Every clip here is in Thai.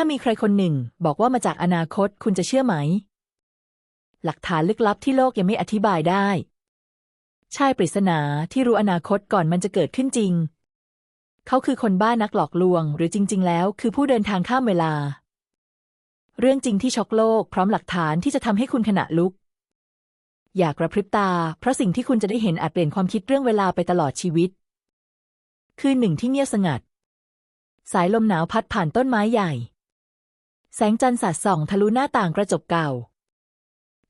ถ้ามีใครคนหนึ่งบอกว่ามาจากอนาคตคุณจะเชื่อไหม หลักฐานลึกลับที่โลกยังไม่อธิบายได้ชายปริศนาที่รู้อนาคตก่อนมันจะเกิดขึ้นจริง เขาคือคนบ้านักหลอกลวง หรือจริง ๆ แล้ว คือผู้เดินทางข้ามเวลา เรื่องจริงที่ช็อกโลกพร้อมหลักฐานที่จะทำให้คุณขณะลุก อยากกระพริบตา เพราะสิ่งที่คุณจะได้เห็นอาจเปลี่ยนความคิดเรื่องเวลาไปตลอดชีวิต คืนหนึ่งที่เงียบสงัด สายลมหนาวพัดผ่านต้นไม้ใหญ่ แสงจันทร์สาดส่องทะลุหน้าต่างกระจกเก่า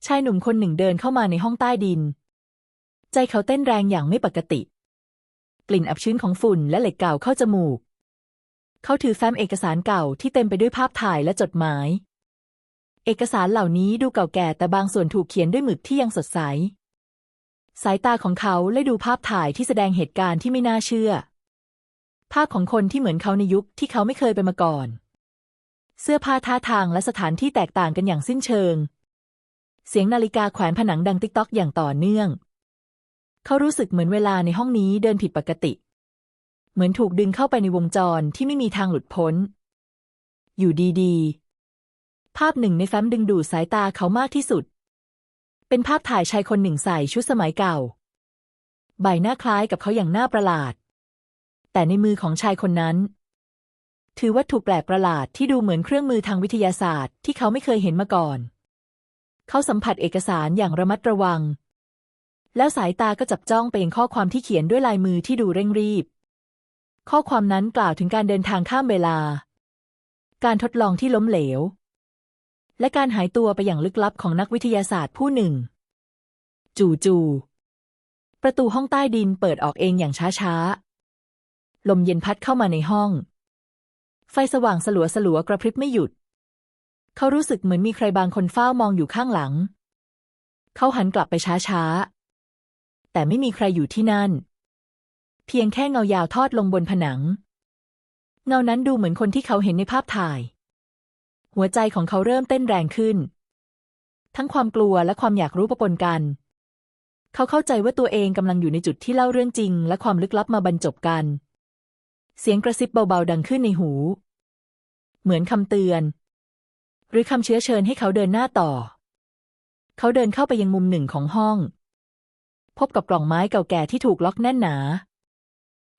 ชายหนุ่มคนหนึ่งเดินเข้ามาในห้องใต้ดิน ใจเขาเต้นแรงอย่างไม่ปกติ กลิ่นอับชื้นของฝุ่นและเหล็กเก่าเข้าจมูก เขาถือแฟ้มเอกสารเก่าที่เต็มไปด้วยภาพถ่ายและจดหมาย เอกสารเหล่านี้ดูเก่าแก่แต่บางส่วนถูกเขียนด้วยหมึกที่ยังสดใส สายตาของเขาเลยดูภาพถ่ายที่แสดงเหตุการณ์ที่ไม่น่าเชื่อ ภาพของคนที่เหมือนเขาในยุคที่เขาไม่เคยไปมาก่อน เสื้อผ้าท่าทางและสถานที่แตกต่างกันอย่างสิ้นเชิง เสียงนาฬิกาแขวนผนังดังติ๊กต๊อกอย่างต่อเนื่อง เขารู้สึกเหมือนเวลาในห้องนี้เดินผิดปกติ เหมือนถูกดึงเข้าไปในวงจรที่ไม่มีทางหลุดพ้น อยู่ดีๆ ภาพหนึ่งในแฟ้มดึงดูดสายตาเขามากที่สุด เป็นภาพถ่ายชายคนหนึ่งใส่ชุดสมัยเก่า ใบหน้าคล้ายกับเขาอย่างน่าประหลาด แต่ในมือของชายคนนั้น ถือวัตถุแปลกประหลาดที่ดูเหมือนเครื่องมือทางวิทยาศาสตร์ ที่เขาไม่เคยเห็นมาก่อน เขาสัมผัสเอกสารอย่างระมัดระวัง แล้วสายตาก็จับจ้องไปยังข้อความที่เขียนด้วยลายมือที่ดูเร่งรีบ ข้อความนั้นกล่าวถึงการเดินทางข้ามเวลา การทดลองที่ล้มเหลว และการหายตัวไปอย่างลึกลับของนักวิทยาศาสตร์ผู้หนึ่ง จู่ๆประตูห้องใต้ดินเปิดออกเองอย่างช้าๆลมเย็นพัดเข้ามาในห้อง ไฟสว่างสลัวสลัวกระพริบไม่หยุด เขารู้สึกเหมือนมีใครบางคนเฝ้ามองอยู่ข้างหลัง เขาหันกลับไปช้าๆแต่ไม่มีใครอยู่ที่นั่น เพียงแค่เงายาวทอดลงบนผนัง เงานั้นดูเหมือนคนที่เขาเห็นในภาพถ่าย หัวใจของเขาเริ่มเต้นแรงขึ้น ทั้งความกลัวและความอยากรู้ปะปนกัน เขาเข้าใจว่าตัวเองกำลังอยู่ในจุดที่เล่าเรื่องจริง และความลึกลับมาบรรจบกัน เสียงกระซิบเบาๆดังขึ้นในหู เหมือนคำเตือน หรือคำเชื้อเชิญให้เขาเดินหน้าต่อ เขาเดินเข้าไปยังมุมหนึ่งของห้อง พบกับกล่องไม้เก่าแก่ที่ถูกล็อกแน่นหนา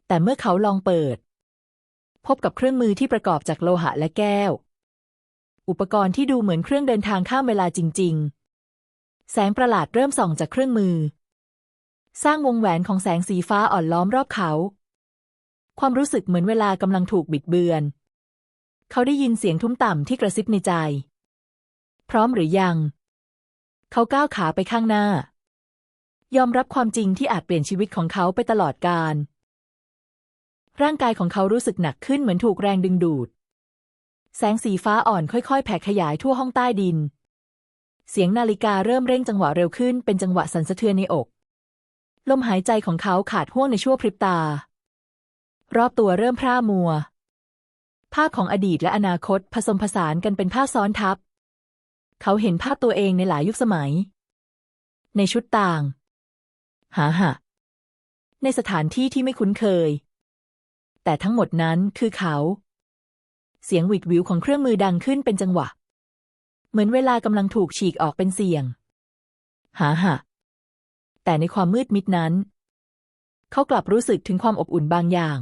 แต่เมื่อเขาลองเปิด พบกับเครื่องมือที่ประกอบจากโลหะและแก้ว อุปกรณ์ที่ดูเหมือนเครื่องเดินทางข้ามเวลาจริง ๆ แสงประหลาดเริ่มส่องจากเครื่องมือ สร้างวงแหวนของแสงสีฟ้าอ่อนล้อมรอบเขา ความรู้สึกเหมือนเวลากำลังถูกบิดเบือน เขาได้ยินเสียงทุ้มต่ำที่กระซิบในใจ พร้อมหรือยัง เขาก้าวขาไปข้างหน้า ยอมรับความจริงที่อาจเปลี่ยนชีวิตของเขาไปตลอดกาลร่างกายของเขารู้สึกหนักขึ้นเหมือนถูกแรงดึงดูด แสงสีฟ้าอ่อนค่อยๆ แผ่ขยายทั่วห้องใต้ดิน เสียงนาฬิกาเริ่มเร่งจังหวะเร็วขึ้นเป็นจังหวะสั่นสะเทือนในอก ลมหายใจของเขาขาดห่วงในชั่วพริบตา รอบตัวเริ่มพร่ามัว ภาพของอดีตและอนาคตผสมผสานกันเป็นภาพซ้อนทับ เขาเห็นภาพตัวเองในหลายยุคสมัย ในชุดต่าง หาหะ ในสถานที่ที่ไม่คุ้นเคย แต่ทั้งหมดนั้นคือเขา เสียงหวิดวิวของเครื่องมือดังขึ้นเป็นจังหวะ เหมือนเวลากำลังถูกฉีกออกเป็นเสียง หาหะ แต่ในความมืดมิดนั้น เขากลับรู้สึกถึงความอบอุ่นบางอย่าง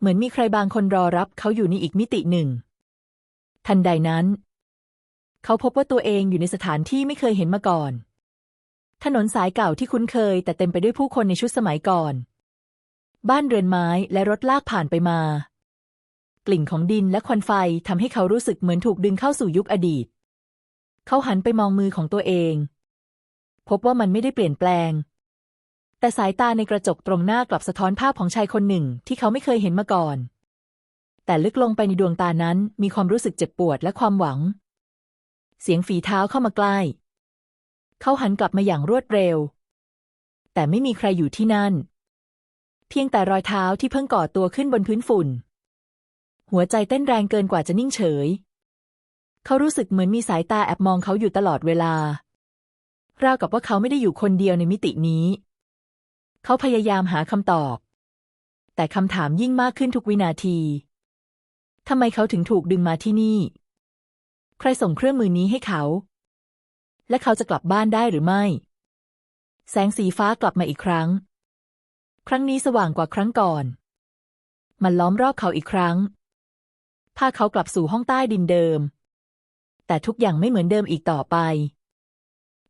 เหมือนมีใครบางคนรอรับเขาอยู่ในอีกมิติหนึ่ง ทันใดนั้น เขาพบว่าตัวเองอยู่ในสถานที่ไม่เคยเห็นมาก่อน ถนนสายเก่าที่คุ้นเคย แต่เต็มไปด้วยผู้คนในชุดสมัยก่อน บ้านเรือนไม้และรถลากผ่านไปมา กลิ่นของดินและควันไฟทำให้เขารู้สึกเหมือนถูกดึงเข้าสู่ยุคอดีต เขาหันไปมองมือของตัวเอง พบว่ามันไม่ได้เปลี่ยนแปลง แต่สายตาในกระจกตรงหน้ากลับสะท้อนภาพของชายคนหนึ่งที่เขาไม่เคยเห็นมาก่อน แต่ลึกลงไปในดวงตานั้นมีความรู้สึกเจ็บปวดและความหวัง เสียงฝีเท้าเข้ามาใกล้ เขาหันกลับมาอย่างรวดเร็ว แต่ไม่มีใครอยู่ที่นั่น เพียงแต่รอยเท้าที่เพิ่งก่อตัวขึ้นบนพื้นฝุ่น หัวใจเต้นแรงเกินกว่าจะนิ่งเฉย เขารู้สึกเหมือนมีสายตาแอบมองเขาอยู่ตลอดเวลาราวกับว่าเขาไม่ได้อยู่คนเดียวในมิตินี้ เขาพยายามหาคำตอบ แต่คำถามยิ่งมากขึ้นทุกวินาทีทำไมเขาถึงถูกดึงมาที่นี่ ใครส่งเครื่องมือนี้ให้เขา และเขาจะกลับบ้านได้หรือไม่ แสงสีฟ้ากลับมาอีกครั้ง ครั้งนี้สว่างกว่าครั้งก่อน มันล้อมรอบเขาอีกครั้ง พาเขากลับสู่ห้องใต้ดินเดิม แต่ทุกอย่างไม่เหมือนเดิมอีกต่อไป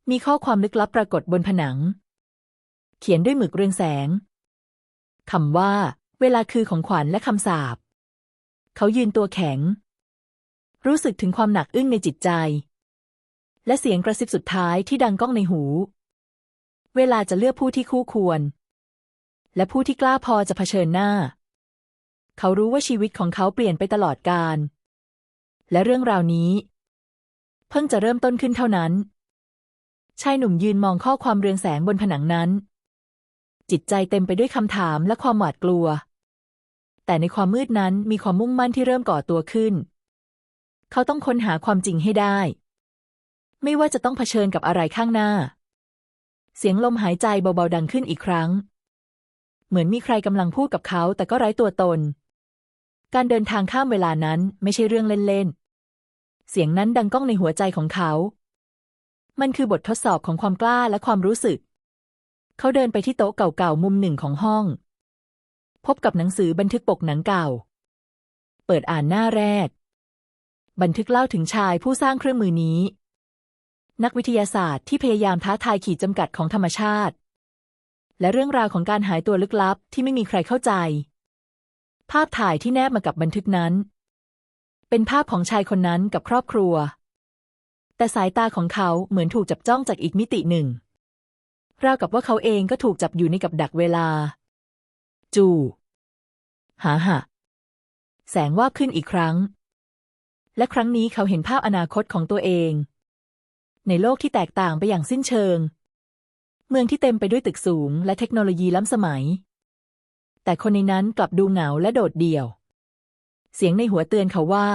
มีข้อความลึกลับปรากฏบนผนัง เขียนด้วยหมึกเรืองแสงคำว่า เวลาคือของขวัญและคำสาปเขายืนตัวแข็ง รู้สึกถึงความหนักอึ้งในจิตใจ และเสียงกระซิบสุดท้ายที่ดังก้องในหู เวลาจะเลือกผู้ที่คู่ควร และผู้ที่กล้าพอจะเผชิญหน้า เขารู้ว่าชีวิตของเขาเปลี่ยนไปตลอดกาลและเรื่องราวนี้ เพิ่งจะเริ่มต้นขึ้นเท่านั้น ชายหนุ่มยืนมองข้อความเรืองแสงบนผนังนั้น จิตใจเต็มไปด้วยคำถามและความหวาดกลัว แต่ในความมืดนั้นมีความมุ่งมั่นที่เริ่มก่อตัวขึ้น เขาต้องค้นหาความจริงให้ได้ ไม่ว่าจะต้องเผชิญกับอะไรข้างหน้า เสียงลมหายใจเบาๆดังขึ้นอีกครั้ง เหมือนมีใครกำลังพูดกับเขาแต่ก็ไร้ตัวตน การเดินทางข้ามเวลานั้นไม่ใช่เรื่องเล่นๆ เสียงนั้นดังก้องในหัวใจของเขา มันคือบททดสอบของความกล้าและความรู้สึก เขาเดินไปที่โต๊ะเก่าๆมุมหนึ่งของห้อง พบกับหนังสือบันทึกปกหนังเก่า เปิดอ่านหน้าแรก บันทึกเล่าถึงชายผู้สร้างเครื่องมือนี้ นักวิทยาศาสตร์ที่พยายามท้าทายขีดจำกัดของธรรมชาติ และเรื่องราวของการหายตัวลึกลับที่ไม่มีใครเข้าใจ ภาพถ่ายที่แนบมากับบันทึกนั้น เป็นภาพของชายคนนั้นกับครอบครัว แต่สายตาของเขาเหมือนถูกจับจ้องจากอีกมิติหนึ่ง ราวกับว่าเขาเองก็ถูกจับอยู่ในกับดักเวลา จูหาหะแสงวาบขึ้นอีกครั้ง และครั้งนี้เขาเห็นภาพอนาคตของตัวเอง ในโลกที่แตกต่างไปอย่างสิ้นเชิง เมืองที่เต็มไปด้วยตึกสูงและเทคโนโลยีล้ำสมัย แต่คนในนั้นกลับดูเหงาและโดดเดี่ยว เสียงในหัวเตือนเขาว่า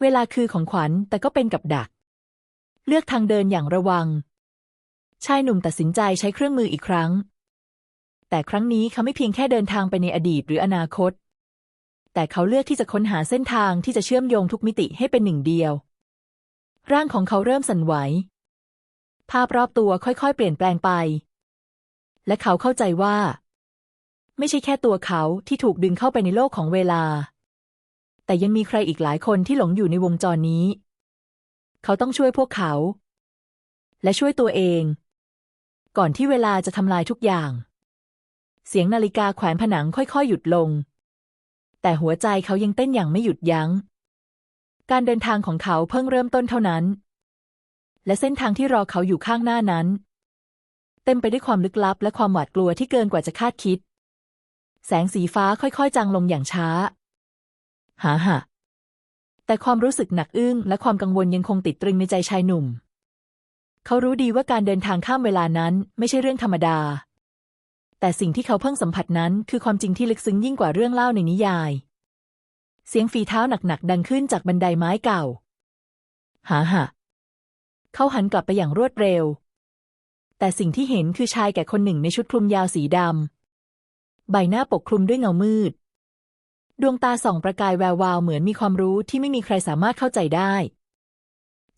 เวลาคือของขวัญแต่ก็เป็นกับดัก เลือกทางเดินอย่างระวัง ชายหนุ่มตัดสินใจใช้เครื่องมืออีกครั้ง แต่ครั้งนี้เขาไม่เพียงแค่เดินทางไปในอดีตหรืออนาคต แต่เขาเลือกที่จะค้นหาเส้นทางที่จะเชื่อมโยงทุกมิติให้เป็นหนึ่งเดียว ร่างของเขาเริ่มสั่นไหว ภาพรอบตัวค่อยๆ เปลี่ยนแปลงไป และเขาเข้าใจว่า ไม่ใช่แค่ตัวเขาที่ถูกดึงเข้าไปในโลกของเวลา แต่ยังมีใครอีกหลายคนที่หลงอยู่ในวงจรนี้ เขาต้องช่วยพวกเขา และช่วยตัวเอง ก่อนที่เวลาจะทำลายทุกอย่าง เสียงนาฬิกาแขวนผนังค่อยๆ หยุดลง แต่หัวใจเขายังเต้นอย่างไม่หยุดยัง้ง การเดินทางของเขาเพิ่งเริ่มต้นเท่านั้น และเส้นทางที่รอเขาอยู่ข้างหน้านั้น เต็มไปด้วยความลึกลับและความหวาดกลัวที่เกินกว่าจะคาดคิด แสงสีฟ้าค่อยๆ จางลงอย่างช้า หาหะแต่ความรู้สึกหนักอึ้งและความกังวลยังคงติดตรึงในใจชายหนุ่ม เขารู้ดีว่าการเดินทางข้ามเวลานั้นไม่ใช่เรื่องธรรมดา แต่สิ่งที่เขาเพิ่งสัมผัสนั้นคือความจริงที่ลึกซึ้งยิ่งกว่าเรื่องเล่าในนิยาย เสียงฝีเท้าหนักๆดังขึ้นจากบันไดไม้เก่า หาหะเขาหันกลับไปอย่างรวดเร็ว แต่สิ่งที่เห็นคือชายแก่คนหนึ่งในชุดคลุมยาวสีดำ ใบหน้าปกคลุมด้วยเงามืด ดวงตาส่องประกายแวววาวเหมือนมีความรู้ที่ไม่มีใครสามารถเข้าใจได้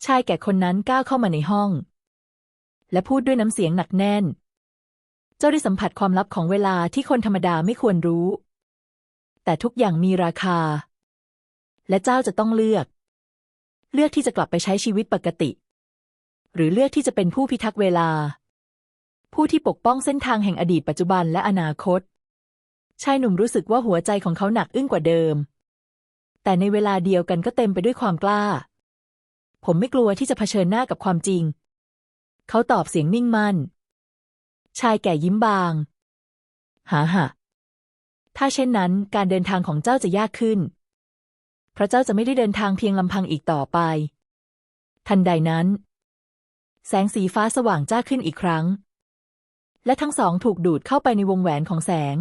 ชายแก่คนนั้นก้าวเข้ามาในห้อง และพูดด้วยน้ำเสียงหนักแน่น เจ้าได้สัมผัสความลับของเวลาที่คนธรรมดาไม่ควรรู้ แต่ทุกอย่างมีราคา และเจ้าจะต้องเลือก เลือกที่จะกลับไปใช้ชีวิตปกติ หรือเลือกที่จะเป็นผู้พิทักษ์เวลา ผู้ที่ปกป้องเส้นทางแห่งอดีตปัจจุบันและอนาคต ชายหนุ่มรู้สึกว่าหัวใจของเขาหนักอึ้งกว่าเดิม แต่ในเวลาเดียวกันก็เต็มไปด้วยความกล้าผมไม่กลัวที่จะเผชิญหน้ากับความจริง เขาตอบเสียงนิ่งมั่น ชายแก่ยิ้มบาง หาหะถ้าเช่นนั้นการเดินทางของเจ้าจะยากขึ้นเพราะเจ้าจะไม่ได้เดินทางเพียงลำพังอีกต่อไป ทันใดนั้น แสงสีฟ้าสว่างจ้าขึ้นอีกครั้ง และทั้งสองถูกดูดเข้าไปในวงแหวนของแสง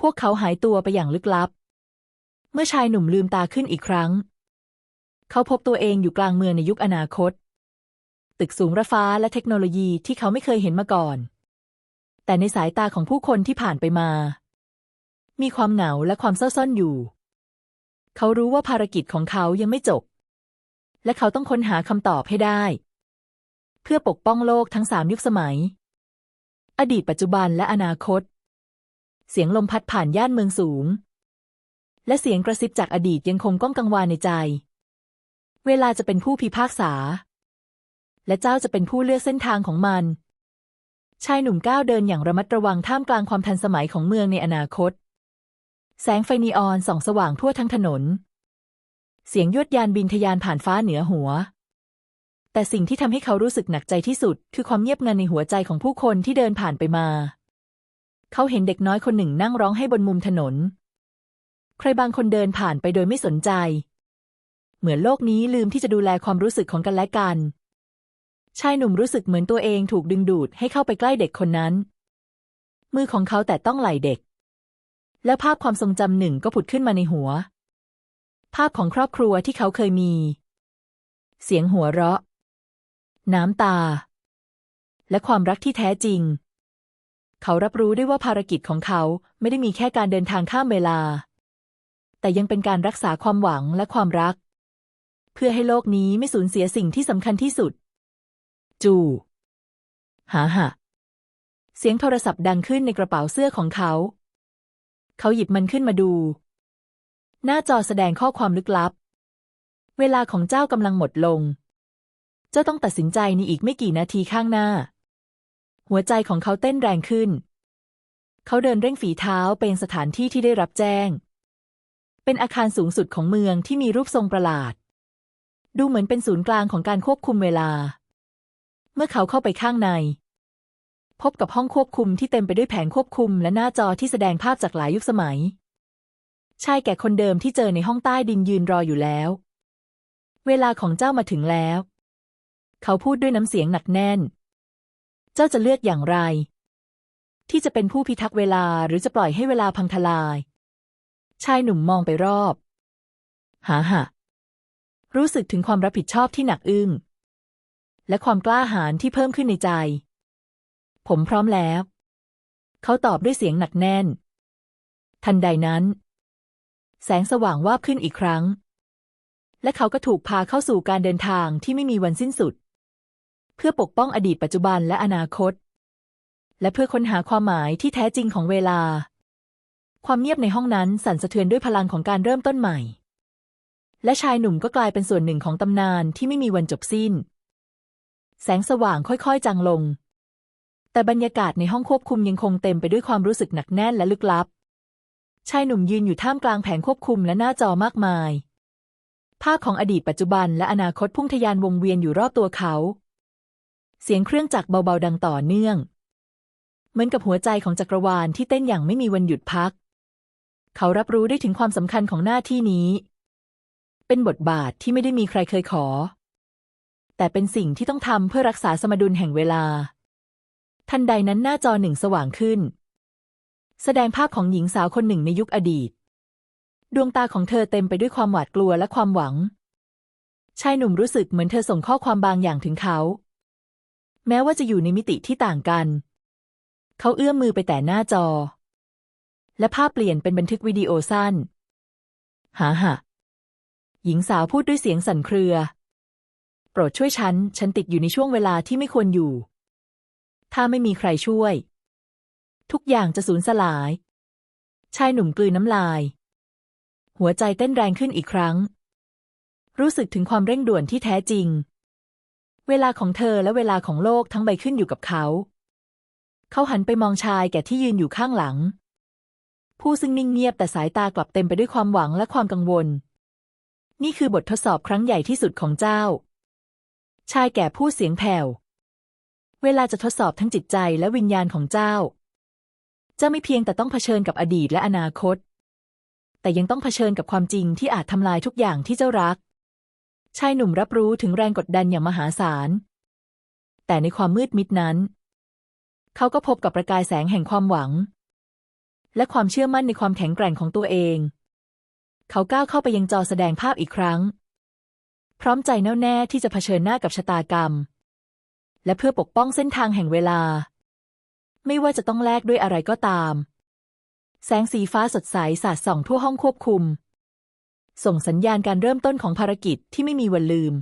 พวกเขาหายตัวไปอย่างลึกลับ เมื่อชายหนุ่มลืมตาขึ้นอีกครั้ง เขาพบตัวเองอยู่กลางเมืองในยุคอนาคต ตึกสูงระฟ้าและเทคโนโลยีที่เขาไม่เคยเห็นมาก่อน แต่ในสายตาของผู้คนที่ผ่านไปมา มีความเหงาและความเศร้าซ่อนอยู่ เขารู้ว่าภารกิจของเขายังไม่จบ และเขาต้องค้นหาคำตอบให้ได้ เพื่อปกป้องโลกทั้งสามยุคสมัย อดีตปัจจุบันและอนาคต เสียงลมพัดผ่านย่านเมืองสูง และเสียงกระซิบจากอดีตยังคงก้องกังวานในใจ เวลาจะเป็นผู้พิพากษา และเจ้าจะเป็นผู้เลือกเส้นทางของมัน ชายหนุ่มก้าวเดินอย่างระมัดระวังท่ามกลางความทันสมัยของเมืองในอนาคต แสงไฟนีออนส่องสว่างทั่วทั้งถนน เสียงยวดยานบินทะยานผ่านฟ้าเหนือหัว แต่สิ่งที่ทำให้เขารู้สึกหนักใจที่สุด คือความเงียบงันในหัวใจของผู้คนที่เดินผ่านไปมา เขาเห็นเด็กน้อยคนหนึ่งนั่งร้องให้บนมุมถนน ใครบางคนเดินผ่านไปโดยไม่สนใจ เหมือนโลกนี้ลืมที่จะดูแลความรู้สึกของกันและกัน ชายหนุ่มรู้สึกเหมือนตัวเองถูกดึงดูดให้เข้าไปใกล้เด็กคนนั้น มือของเขาแต่ต้องไหล่เด็ก แล้วภาพความทรงจำหนึ่งก็ผุดขึ้นมาในหัว ภาพของครอบครัวที่เขาเคยมี เสียงหัวเราะ น้ำตา และความรักที่แท้จริง เขารับรู้ได้ว่าภารกิจของเขาไม่ได้มีแค่การเดินทางข้ามเวลา แต่ยังเป็นการรักษาความหวังและความรัก เพื่อให้โลกนี้ไม่สูญเสียสิ่งที่สำคัญที่สุด จูหาหะเสียงโทรศัพท์ดังขึ้นในกระเป๋าเสื้อของเขา เขาหยิบมันขึ้นมาดู หน้าจอแสดงข้อความลึกลับ เวลาของเจ้ากำลังหมดลง เจ้าต้องตัดสินใจในอีกไม่กี่นาทีข้างหน้า หัวใจของเขาเต้นแรงขึ้น เขาเดินเร่งฝีเท้าไปยังสถานที่ที่ได้รับแจ้ง เป็นอาคารสูงสุดของเมืองที่มีรูปทรงประหลาด ดูเหมือนเป็นศูนย์กลางของการควบคุมเวลา เมื่อเขาเข้าไปข้างใน พบกับห้องควบคุมที่เต็มไปด้วยแผงควบคุมและหน้าจอที่แสดงภาพจากหลายยุคสมัย ชายแก่คนเดิมที่เจอในห้องใต้ดินยืนรออยู่แล้ว เวลาของเจ้ามาถึงแล้ว เขาพูดด้วยน้ำเสียงหนักแน่น เจ้าจะเลือกอย่างไร ที่จะเป็นผู้พิทักษ์เวลาหรือจะปล่อยให้เวลาพังทลาย ชายหนุ่มมองไปรอบ หาหะรู้สึกถึงความรับผิดชอบที่หนักอึ้ง และความกล้าหาญที่เพิ่มขึ้นในใจ ผมพร้อมแล้ว เขาตอบด้วยเสียงหนักแน่น ทันใดนั้น แสงสว่างวาบขึ้นอีกครั้ง และเขาก็ถูกพาเข้าสู่การเดินทางที่ไม่มีวันสิ้นสุด เพื่อปกป้องอดีตปัจจุบันและอนาคต และเพื่อค้นหาความหมายที่แท้จริงของเวลา ความเงียบในห้องนั้นสั่นสะเทือนด้วยพลังของการเริ่มต้นใหม่และชายหนุ่มก็กลายเป็นส่วนหนึ่งของตำนานที่ไม่มีวันจบสิ้น แสงสว่างค่อยๆจางลง แต่บรรยากาศในห้องควบคุมยังคงเต็มไปด้วยความรู้สึกหนักแน่นและลึกลับ ชายหนุ่มยืนอยู่ท่ามกลางแผงควบคุมและหน้าจอมากมาย ภาพของอดีตปัจจุบันและอนาคตพุ่งทะยานวงเวียนอยู่รอบตัวเขา เสียงเครื่องจักรเบาๆดังต่อเนื่อง เหมือนกับหัวใจของจักรวาลที่เต้นอย่างไม่มีวันหยุดพัก เขารับรู้ได้ถึงความสำคัญของหน้าที่นี้ เป็นบทบาทที่ไม่ได้มีใครเคยขอ แต่เป็นสิ่งที่ต้องทำเพื่อรักษาสมดุลแห่งเวลา ทันใดนั้นหน้าจอหนึ่งสว่างขึ้น แสดงภาพของหญิงสาวคนหนึ่งในยุคอดีต ดวงตาของเธอเต็มไปด้วยความหวาดกลัวและความหวัง ชายหนุ่มรู้สึกเหมือนเธอส่งข้อความบางอย่างถึงเขา แม้ว่าจะอยู่ในมิติที่ต่างกัน เขาเอื้อมมือไปแต่หน้าจอ และภาพเปลี่ยนเป็นบันทึกวิดีโอสั้น หาหะหญิงสาวพูดด้วยเสียงสั่นเครือ โปรดช่วยฉัน ฉันติดอยู่ในช่วงเวลาที่ไม่ควรอยู่ ถ้าไม่มีใครช่วย ทุกอย่างจะสูญสลาย ชายหนุ่มกลืนน้ำลาย หัวใจเต้นแรงขึ้นอีกครั้ง รู้สึกถึงความเร่งด่วนที่แท้จริง เวลาของเธอและเวลาของโลกทั้งใบขึ้นอยู่กับเขา เขาหันไปมองชายแก่ที่ยืนอยู่ข้างหลัง ผู้ซึ่งนิ่งเงียบแต่สายตากลับเต็มไปด้วยความหวังและความกังวล นี่คือบททดสอบครั้งใหญ่ที่สุดของเจ้า ชายแก่พูดเสียงแผ่ว เวลาจะทดสอบทั้งจิตใจและวิญญาณของเจ้า เจ้าไม่เพียงแต่ต้องเผชิญกับอดีตและอนาคต แต่ยังต้องเผชิญกับความจริงที่อาจทำลายทุกอย่างที่เจ้ารัก ชายหนุ่มรับรู้ถึงแรงกดดันอย่างมหาศาล แต่ในความมืดมิดนั้น เขาก็พบกับประกายแสงแห่งความหวัง และความเชื่อมั่นในความแข็งแกร่งของตัวเอง เขาก้าวเข้าไปยังจอแสดงภาพอีกครั้ง ร้อมใจแน่วแน่ที่จะเผชิญหน้ากับชะตากรรม และเพื่อปกป้องเส้นทางแห่งเวลา ไม่ว่าจะต้องแลกด้วยอะไรก็ตาม แสงสีฟ้าสดใสสาดส่องทั่วห้องควบคุม ส่งสัญญาณการเริ่มต้นของภารกิจที่ไม่มีวันลืม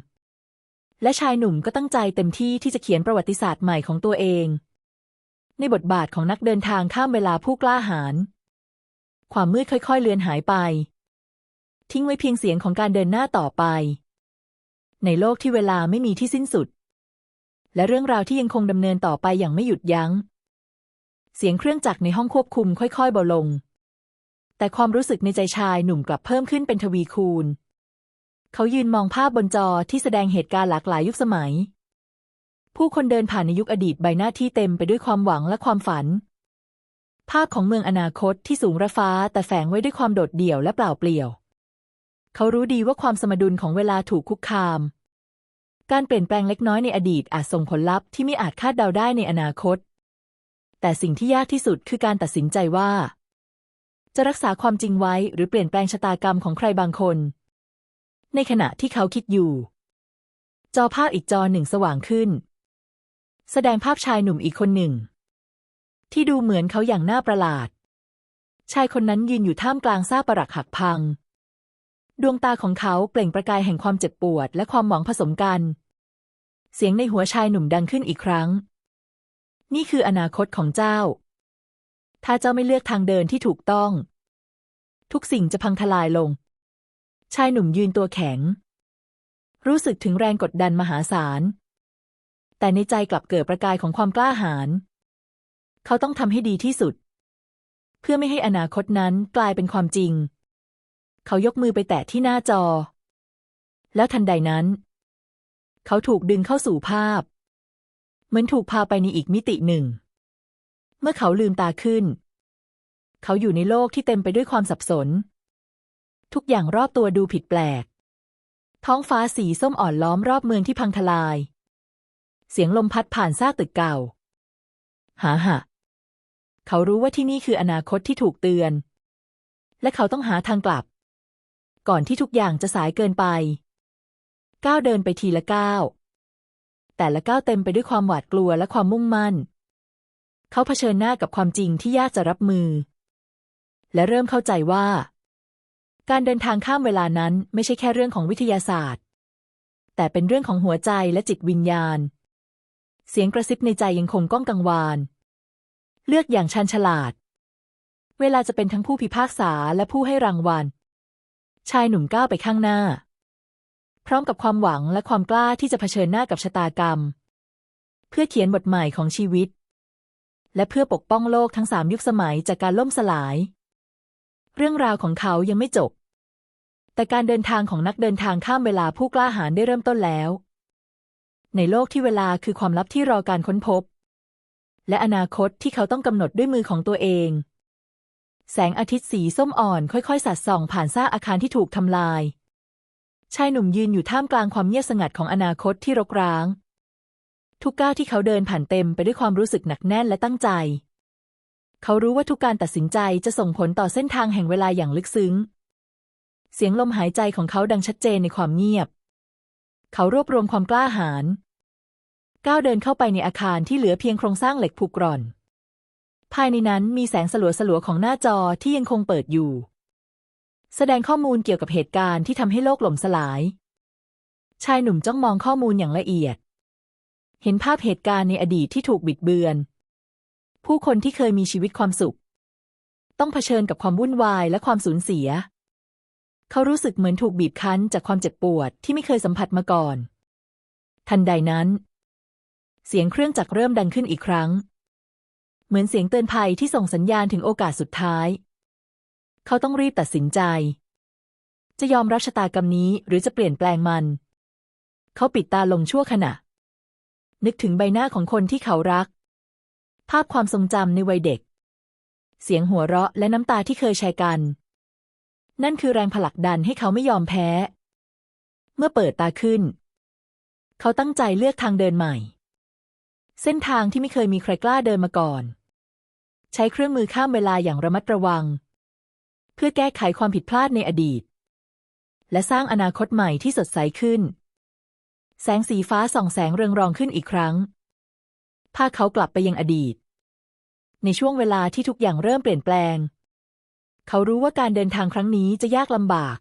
และชายหนุ่มก็ตั้งใจเต็มที่ที่จะเขียนประวัติศาสตร์ใหม่ของตัวเอง ในบทบาทของนักเดินทางข้ามเวลาผู้กล้าหาญความมืดค่อย ๆ เลือนหายไป ทิ้งไว้เพียงเสียงของการเดินหน้าต่อไป ในโลกที่เวลาไม่มีที่สิ้นสุด และเรื่องราวที่ยังคงดำเนินต่อไปอย่างไม่หยุดยัง้ง เสียงเครื่องจักรในห้องควบคุมค่อยๆเบาลง แต่ความรู้สึกในใจชายหนุ่มกลับเพิ่มขึ้นเป็นทวีคูณ เขายืนมองภาพบนจอที่แสดงเหตุการณ์หลากหลายยุคสมัย ผู้คนเดินผ่านในยุคอดีตใบหน้าที่เต็มไปด้วยความหวังและความฝัน ภาพของเมืองอนาคตที่สูงระฟ้าแต่แฝงไว้ด้วยความโดดเดี่ยวและเปล่าเปลี่ยว เขารู้ดีว่าความสมดุลของเวลาถูกคุกคาม การเปลี่ยนแปลงเล็กน้อยในอดีตอาจส่งผลลัพธ์ที่ไม่อาจคาดเดาได้ในอนาคต แต่สิ่งที่ยากที่สุดคือการตัดสินใจว่า จะรักษาความจริงไว้หรือเปลี่ยนแปลงชะตากรรมของใครบางคน ในขณะที่เขาคิดอยู่ จอภาพอีกจอหนึ่งสว่างขึ้น แสดงภาพชายหนุ่มอีกคนหนึ่ง ที่ดูเหมือนเขาอย่างน่าประหลาด ชายคนนั้นยืนอยู่ท่ามกลางซากปรักหักพัง ดวงตาของเขาเปล่งประกายแห่งความเจ็บปวดและความหวังผสมกัน เสียงในหัวชายหนุ่มดังขึ้นอีกครั้ง นี่คืออนาคตของเจ้า ถ้าเจ้าไม่เลือกทางเดินที่ถูกต้อง ทุกสิ่งจะพังทลายลง ชายหนุ่มยืนตัวแข็ง รู้สึกถึงแรงกดดันมหาศาล แต่ในใจกลับเกิดประกายของความกล้าหาญ เขาต้องทำให้ดีที่สุด เพื่อไม่ให้อนาคตนั้นกลายเป็นความจริง เขายกมือไปแตะที่หน้าจอ แล้วทันใดนั้น เขาถูกดึงเข้าสู่ภาพ เหมือนถูกพาไปในอีกมิติหนึ่ง เมื่อเขาลืมตาขึ้น เขาอยู่ในโลกที่เต็มไปด้วยความสับสน ทุกอย่างรอบตัวดูผิดแปลก ท้องฟ้าสีส้มอ่อนล้อมรอบเมืองที่พังทลาย เสียงลมพัดผ่านซากตึกเก่า หาหะเขารู้ว่าที่นี่คืออนาคตที่ถูกเตือน และเขาต้องหาทางกลับ ก่อนที่ทุกอย่างจะสายเกินไป ก้าวเดินไปทีละก้าว แต่ละก้าวเต็มไปด้วยความหวาดกลัวและความมุ่งมั่น เขาเผชิญหน้ากับความจริงที่ยากจะรับมือ และเริ่มเข้าใจว่า การเดินทางข้ามเวลานั้นไม่ใช่แค่เรื่องของวิทยาศาสตร์ แต่เป็นเรื่องของหัวใจและจิตวิญญาณ เสียงกระซิบในใจยังคงก้องกังวาน เลือกอย่างชันฉลาด เวลาจะเป็นทั้งผู้พิพากษาและผู้ให้รางวัล ชายหนุ่มก้าวไปข้างหน้า พร้อมกับความหวังและความกล้าที่จะเผชิญหน้ากับชะตากรรม เพื่อเขียนบทใหม่ของชีวิต และเพื่อปกป้องโลกทั้งสามยุคสมัยจากการล่มสลาย เรื่องราวของเขายังไม่จบ แต่การเดินทางของนักเดินทางข้ามเวลาผู้กล้าหาญได้เริ่มต้นแล้ว ในโลกที่เวลาคือความลับที่รอการค้นพบ และอนาคตที่เขาต้องกำหนดด้วยมือของตัวเอง แสงอาทิตย์สีส้มอ่อนค่อยๆ สัดส่องผ่านซากอาคารที่ถูกทำลาย ชายหนุ่มยืนอยู่ท่ามกลางความเงียบสงัดของอนาคตที่รกร้าง ทุกก้าวที่เขาเดินผ่านเต็มไปด้วยความรู้สึกหนักแน่นและตั้งใจ เขารู้ว่าทุกการตัดสินใจจะส่งผลต่อเส้นทางแห่งเวลาอย่างลึกซึ้ง เสียงลมหายใจของเขาดังชัดเจนในความเงียบ เขารวบรวมความกล้าหาญก้าวเดินเข้าไปในอาคารที่เหลือเพียงโครงสร้างเหล็กผุกร่อน ภายในนั้นมีแสงสลัวสลัวๆของหน้าจอที่ยังคงเปิดอยู่ แสดงข้อมูลเกี่ยวกับเหตุการณ์ที่ทำให้โลกล่มสลาย ชายหนุ่มจ้องมองข้อมูลอย่างละเอียด เห็นภาพเหตุการณ์ในอดีตที่ถูกบิดเบือน ผู้คนที่เคยมีชีวิตความสุข ต้องเผชิญกับความวุ่นวายและความสูญเสีย เขารู้สึกเหมือนถูกบีบคั้นจากความเจ็บปวดที่ไม่เคยสัมผัสมาก่อน ทันใดนั้น เสียงเครื่องจักรเริ่มดังขึ้นอีกครั้ง เหมือนเสียงเตือนภัยที่ส่งสัญญาณถึงโอกาสสุดท้าย เขาต้องรีบตัดสินใจ จะยอมรับชะตากรรมนี้หรือจะเปลี่ยนแปลงมัน เขาปิดตาลงชั่วขณะ นึกถึงใบหน้าของคนที่เขารัก ภาพความทรงจำในวัยเด็ก เสียงหัวเราะและน้ำตาที่เคยแชร์กัน นั่นคือแรงผลักดันให้เขาไม่ยอมแพ้ เมื่อเปิดตาขึ้น เขาตั้งใจเลือกทางเดินใหม่เส้นทางที่ไม่เคยมีใครกล้าเดินมาก่อน ใช้เครื่องมือข้ามเวลาอย่างระมัดระวัง เพื่อแก้ไขความผิดพลาดในอดีต และสร้างอนาคตใหม่ที่สดใสขึ้น แสงสีฟ้าส่องแสงเรืองรองขึ้นอีกครั้ง พาเขากลับไปยังอดีต ในช่วงเวลาที่ทุกอย่างเริ่มเปลี่ยนแปลง เขารู้ว่าการเดินทางครั้งนี้จะยากลำบาก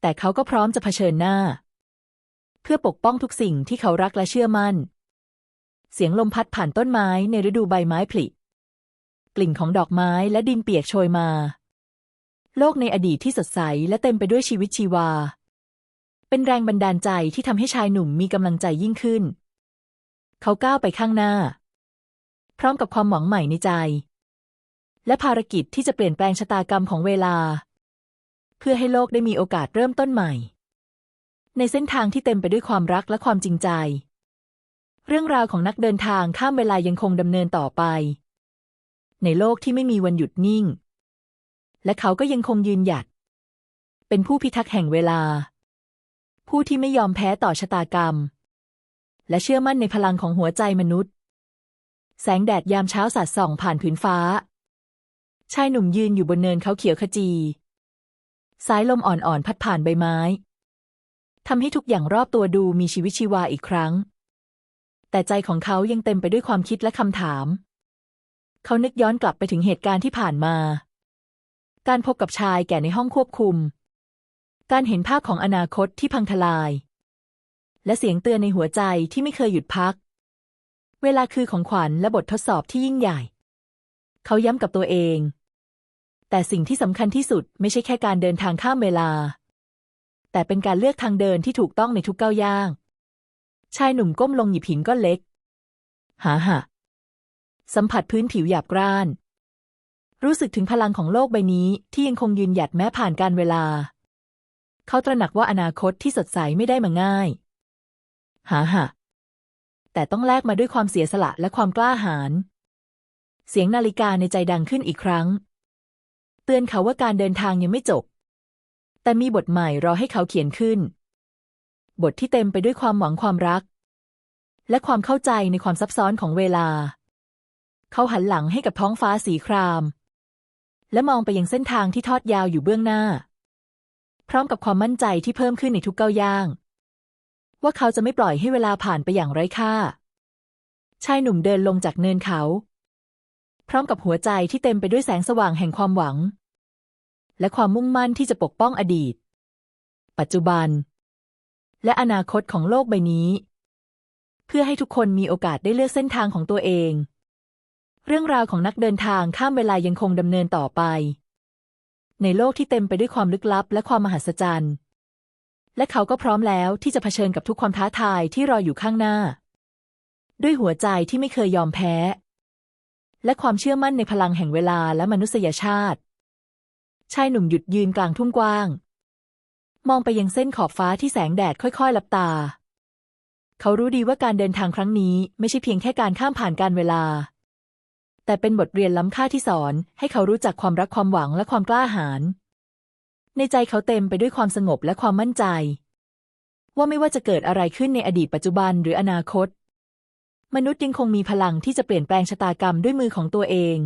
แต่เขาก็พร้อมจะเผชิญหน้า เพื่อปกป้องทุกสิ่งที่เขารักและเชื่อมั่นเสียงลมพัดผ่านต้นไม้ในฤดูใบไม้ผลิ กลิ่นของดอกไม้และดินเปียกโชยมา โลกในอดีตที่สดใสและเต็มไปด้วยชีวิตชีวา เป็นแรงบันดาลใจที่ทำให้ชายหนุ่มมีกำลังใจยิ่งขึ้น เขาก้าวไปข้างหน้า พร้อมกับความหวังใหม่ในใจ และภารกิจที่จะเปลี่ยนแปลงชะตากรรมของเวลา เพื่อให้โลกได้มีโอกาสเริ่มต้นใหม่ ในเส้นทางที่เต็มไปด้วยความรักและความจริงใจ เรื่องราวของนักเดินทางข้ามเวลายังคงดำเนินต่อไป ในโลกที่ไม่มีวันหยุดนิ่ง และเขาก็ยังคงยืนหยัด เป็นผู้พิทักษ์แห่งเวลา ผู้ที่ไม่ยอมแพ้ต่อชะตากรรม และเชื่อมั่นในพลังของหัวใจมนุษย์ แสงแดดยามเช้าสาดส่องผ่านผืนฟ้า ชายหนุ่มยืนอยู่บนเนินเขาเขียวขจี สายลมอ่อนๆพัดผ่านใบไม้ทำให้ทุกอย่างรอบตัวดูมีชีวิตชีวาอีกครั้ง แต่ใจของเขายังเต็มไปด้วยความคิดและคำถาม เขานึกย้อนกลับไปถึงเหตุการณ์ที่ผ่านมา การพบกับชายแก่ในห้องควบคุม การเห็นภาพของอนาคตที่พังทลาย และเสียงเตือนในหัวใจที่ไม่เคยหยุดพัก เวลาคือของขวัญและบททดสอบที่ยิ่งใหญ่ เขาย้ำกับตัวเอง แต่สิ่งที่สำคัญที่สุดไม่ใช่แค่การเดินทางข้ามเวลา แต่เป็นการเลือกทางเดินที่ถูกต้องในทุกก้าวย่าง ชายหนุ่มก้มลงหยิบหินก้อนเล็ก หาหะ สัมผัสพื้นผิวหยาบกร้าน รู้สึกถึงพลังของโลกใบนี้ที่ยังคงยืนหยัดแม้ผ่านการเวลา เขาตระหนักว่าอนาคตที่สดใสไม่ได้มาง่าย หาหะแต่ต้องแลกมาด้วยความเสียสละและความกล้าหาญเสียงนาฬิกาในใจดังขึ้นอีกครั้ง เตือนเขาว่าการเดินทางยังไม่จบ แต่มีบทใหม่รอให้เขาเขียนขึ้น บทที่เต็มไปด้วยความหวังความรัก และความเข้าใจในความซับซ้อนของเวลา เขาหันหลังให้กับท้องฟ้าสีคราม และมองไปยังเส้นทางที่ทอดยาวอยู่เบื้องหน้า พร้อมกับความมั่นใจที่เพิ่มขึ้นในทุกก้าวย่าง ว่าเขาจะไม่ปล่อยให้เวลาผ่านไปอย่างไร้ค่า ชายหนุ่มเดินลงจากเนินเขา พร้อมกับหัวใจที่เต็มไปด้วยแสงสว่างแห่งความหวัง และความมุ่งมั่นที่จะปกป้องอดีต ปัจจุบัน และอนาคตของโลกใบนี้ เพื่อให้ทุกคนมีโอกาสได้เลือกเส้นทางของตัวเอง เรื่องราวของนักเดินทางข้ามเวลายังคงดำเนินต่อไป ในโลกที่เต็มไปด้วยความลึกลับและความมหัศจรรย์ และเขาก็พร้อมแล้วที่จะเผชิญกับทุกความท้าทายที่รออยู่ข้างหน้า ด้วยหัวใจที่ไม่เคยยอมแพ้ และความเชื่อมั่นในพลังแห่งเวลาและมนุษยชาติ ชายหนุ่มหยุดยืนกลางทุ่งกว้าง มองไปยังเส้นขอบฟ้าที่แสงแดดค่อยๆลับตา เขารู้ดีว่าการเดินทางครั้งนี้ไม่ใช่เพียงแค่การข้ามผ่านการเวลา แต่เป็นบทเรียนล้ำค่าที่สอน ให้เขารู้จักความรักความหวังและความกล้าหาญ ในใจเขาเต็มไปด้วยความสงบและความมั่นใจ ว่าไม่ว่าจะเกิดอะไรขึ้นในอดีตปัจจุบันหรืออนาคต มนุษย์ยังคงมีพลังที่จะเปลี่ยนแปลงชะตากรรมด้วยมือของตัวเอง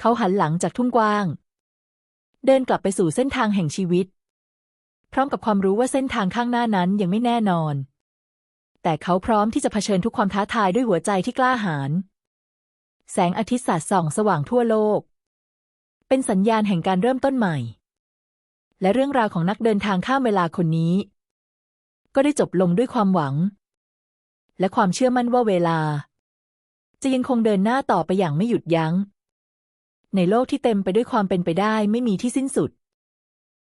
เขาหันหลังจากทุ่งกว้าง เดินกลับไปสู่เส้นทางแห่งชีวิต พร้อมกับความรู้ว่าเส้นทางข้างหน้านั้นยังไม่แน่นอน แต่เขาพร้อมที่จะเผชิญทุกความท้าทายด้วยหัวใจที่กล้าหาญ แสงอาทิตย์สาดส่องสว่างทั่วโลก เป็นสัญญาณแห่งการเริ่มต้นใหม่ และเรื่องราวของนักเดินทางข้ามเวลาคนนี้ ก็ได้จบลงด้วยความหวัง และความเชื่อมั่นว่าเวลา จะยังคงเดินหน้าต่อไปอย่างไม่หยุดยัง้ง ในโลกที่เต็มไปด้วยความเป็นไปได้ไม่มีที่สิ้นสุด